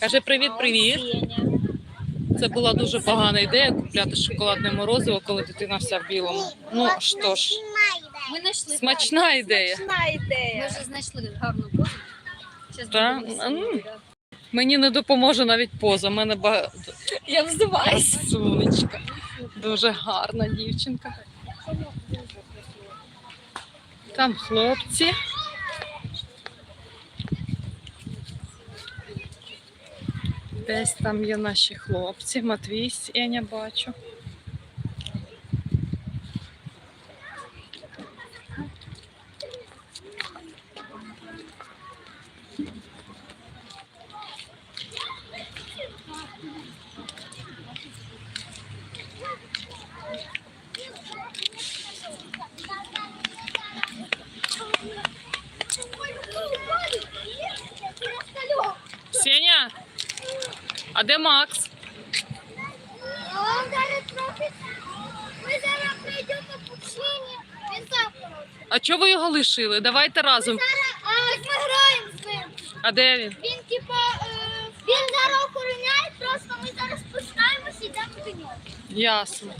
Каже привіт, привіт. Це була дуже погана ідея купляти шоколадне морозиво, коли дитина вся в білому. Ну що ж, Ми знайшли смачна ідея. Смачна Ми вже знайшли гарну позу. Щас Та? будемо А, ну. сидіти, Мені не допоможе навіть поза. Мене багато Я взиваюся. сонечка. Дуже гарна дівчинка. Там хлопці. Десь там є наші хлопці. Матвій Сеня бачу. Сеня, а де Макс? Он зараз трохи. Ми зараз прийдемо по пучині. Він завтра. А чого ви його лишили? Давайте разом. Зараз а, ми граємо з ним. А де він? Він типа е, він зараз охороняє, просто ми зараз спускаємося і йдемо до нього. Ясно.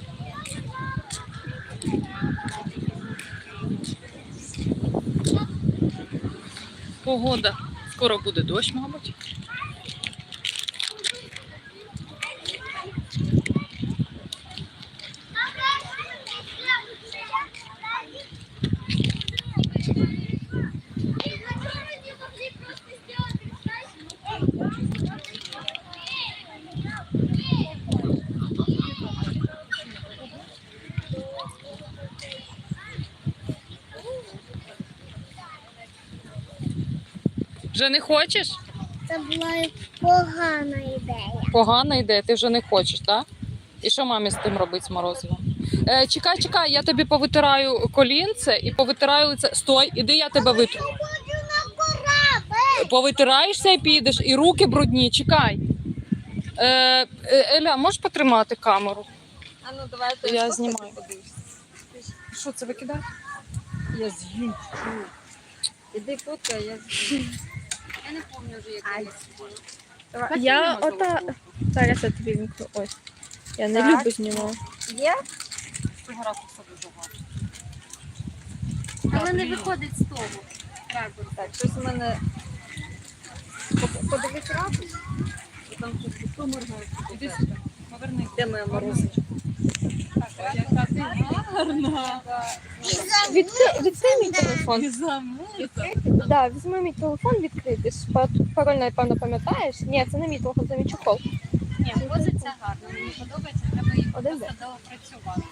Погода. Скоро буде дощ, мабуть. Вже не хочеш? Це була погана ідея. Погана ідея, ти вже не хочеш, так? І що мамі з тим робити з морозивом? Е, чекай, чекай, я тобі повитираю колінце і повитираю лице. Стой, іди, я тебе витру. Я. Повитираєшся і підеш, і руки брудні, чекай. Е, е, Еля, можеш потримати камеру? А ну давайте Я фото знімаю. подивишся. Що це викидає? Я з'їм. Іди фоткай, я з'їм. Я не пам'ятаю вже, як Ай. я їх Я ота зараз я тобі вімкну. Ось. Я не Так. люблю знімати. Є? Цього ракурсу дуже гарно. Але не виходить з того. ракурсу. Так, щось у мене. По- Подивись ракурс. І Там щось моргає. Іди сюди, поверни. Де моя морозичка? Яка ти гарна. Відкри... Відкрий мій телефон. Да, візьми мій телефон, відкрий. Ти ж па- пароль, напевно, пам'ятаєш? Ні, це не мій телефон, це мій чохол. Ні, поза ця гарна. Мені подобається, треба її Один просто доопрацювати.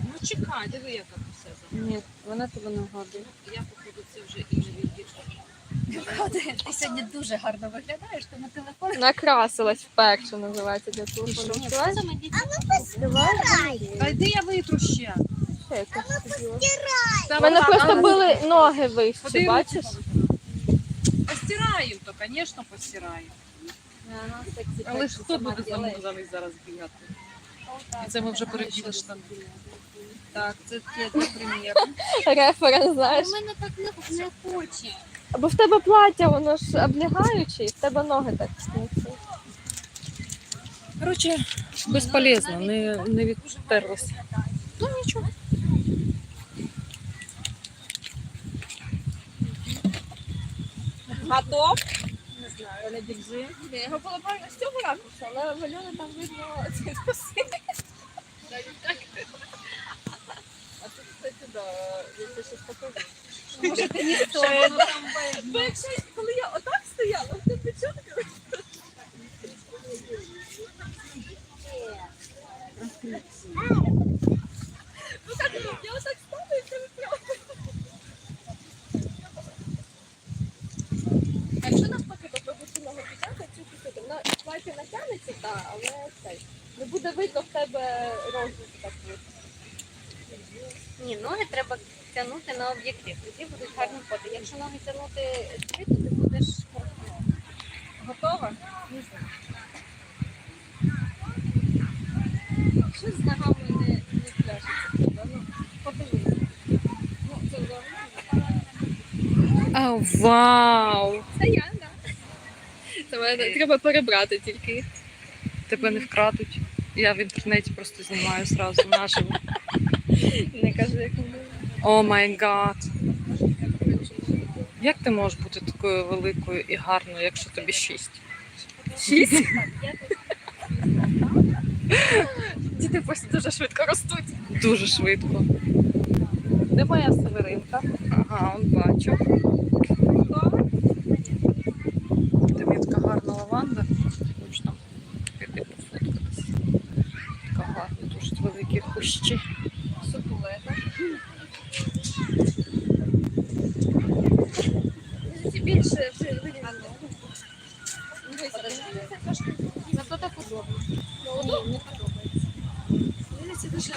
Ну чекай, диви, яка ти все за. Ні, вона тебе не гадує. Я походу це вже і не Ти сьогодні дуже гарно виглядаєш, то на телефон. Накрасилась вперше, називається для телефону. Ні, Давай. Та йди я витру ще. Що я тут У мене просто були ноги вище, бачиш? Постираємо, то, звісно, постираємо. Але ж хто буде замазаний зараз бігати? І це ми вже переділи штани. Так, це є для прем'єр. Референс, У мене так не, не хоче. Бо в тебе плаття, воно ж облягаюче, і в тебе ноги так снуться. Коротше, безполезно, не, не відтерлося. Ну нічого. Готов? Не але держи. Ні, його було правильно з цього ракурсу, але в Альони там видно ці труси. А тут, кстати, да, я тебе щось покажу. Може, ти не там Бо якщо коли я отак стояла, тягнеться, так, але цей. Не буде видно в тебе розвитку так. Ні, ноги треба тягнути на об'єктив. Тоді будуть гарні фото. Якщо ноги тягнути звідти, ти будеш готова? Не знаю. Що з ногами не, не пляшеться? Ну, подивись. Ну, це нормально. Вау! Це я да. Це треба перебрати тільки. Тебе не вкрадуть. Я в інтернеті просто знімаю зразу наживо. Не кажу, як О май гад. Як ти можеш бути такою великою і гарною, якщо тобі шість? Шість. Діти просто дуже швидко ростуть. Дуже швидко. Де моя северинка? Ага, он бачу. Тобі така гарна лаванда. Хоч там піти пофоткатися. Така гарна, дуже великі кущі. Сукулета. Ці більше виглядно. Зато так удобно. Ні, не подобається. Це дуже,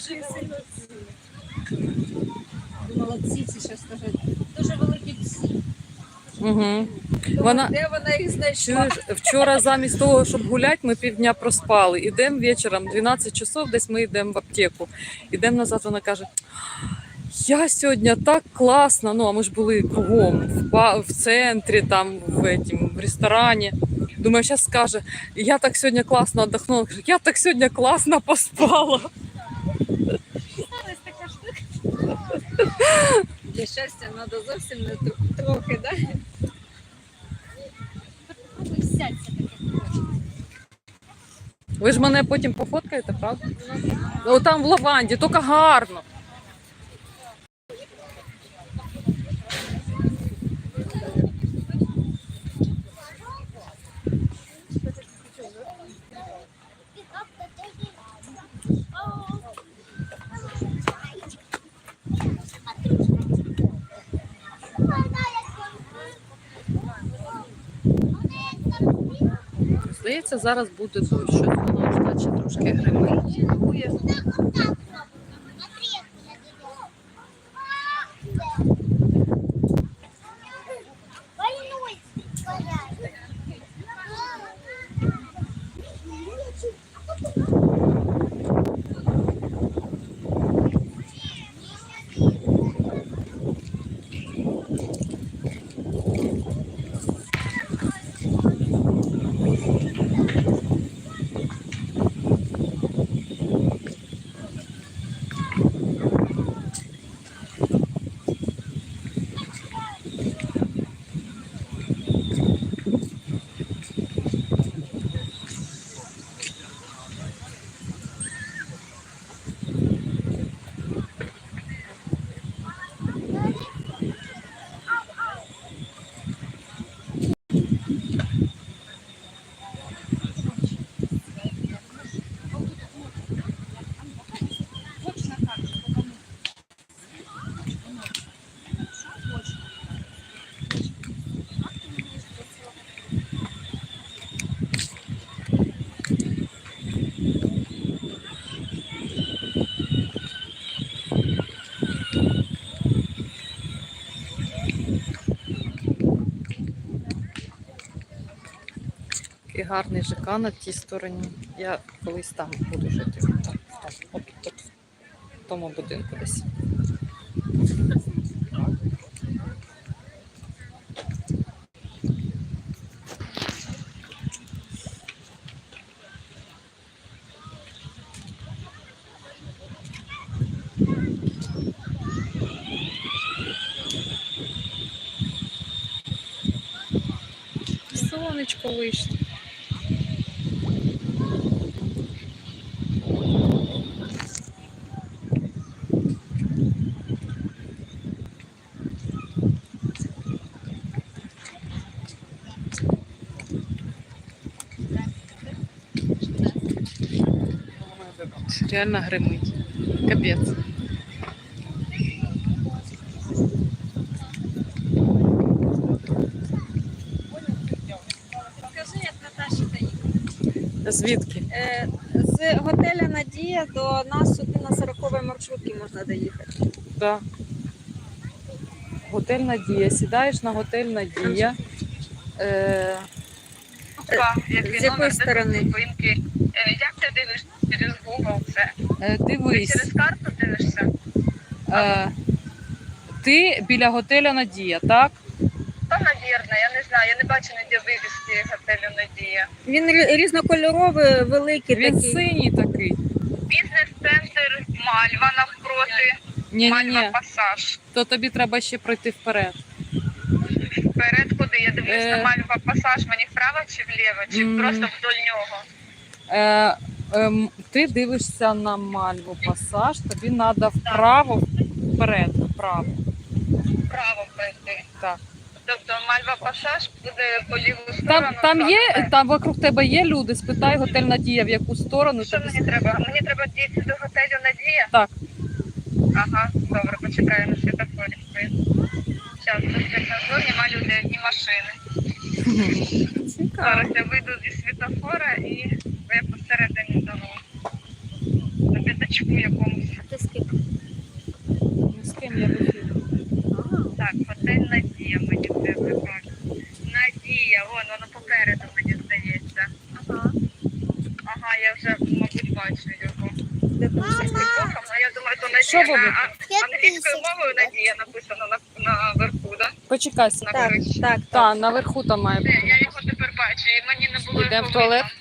сильно. Молодці, це ще скажуть. Угу. Вона Де вона їх знайшла? Чуєш, вчора замість того, щоб гуляти, ми півдня проспали. Ідемо вечором, 12 часов, десь ми йдемо в аптеку. Ідемо назад, вона каже: Я сьогодні так класно. Ну, а ми ж були кругом, в, ба- в центрі, там, в, этім, в ресторані. Думаю, зараз скаже, я так сьогодні класно віддохнула. Каже, я так сьогодні класно поспала. Для щастя треба зовсім не тр- трохи, да? Попробуй сядься таке. Ви ж мене потім пофоткаєте, правда? О, там в лаванді, тільки гарно. Здається, зараз буде дощ. Воно значить, трошки гримить. Такий гарний ЖК на тій стороні. Я колись там буду жити. Там, там, от, от, в тому будинку десь. Сонечко вийшло. Реально гримить. Капець. Скажи, як Наташа доїхала. Звідки? Е, З готеля Надія до нас сюди на 40 маршрутці можна доїхати. Да. Готель Надія. Сідаєш на готель Надія. Е, З якої сторони? Е, Як ти дивишся через Google це? е, Ти через карту дивишся? Е, ти біля готеля Надія, так? навірно, я не знаю, я не бачу ніде вивіски готелю Надія. Він рі- різнокольоровий, великий Він такий. синій такий. Бізнес-центр Мальва навпроти, Ні, ні, Мальва ні. Пасаж. То тобі треба ще пройти вперед. Вперед куди? Я дивлюсь Е. на Мальва Пасаж, мені вправо чи вліво, чи М. просто вдоль нього. Е, ем, ти дивишся на Мальву пасаж, тобі треба вправо вперед, вправо. Вправо пройти. Так. Тобто Мальва Пасаж буде по ліву сторону. Там, там є, там вокруг тебе є люди, спитай готель Надія, в яку сторону Що тобі. мені треба? Мені треба дійти до готелю Надія? Так. Ага, добре, почекаємо на світофорі. Зараз, тут на зоні нема людей, ні машини. Зараз я вийду зі світофора і я посередині дороги. На п'ятачку якомусь. А ти скільки? Ні з ким я в ефірі. Так, готель Надія мені треба. Так. Надія, вон воно попереду, мені здається. Ага. Ага, я вже, мабуть, бачу його. Де там З а я думаю, то Що Надія. ви На, а, англійською мовою Надія написано на, на верху, да? Почекай, Так, так, та наверху там має Все, бути. я його тепер бачу, і мені не було. Йдемо в його туалет? видно.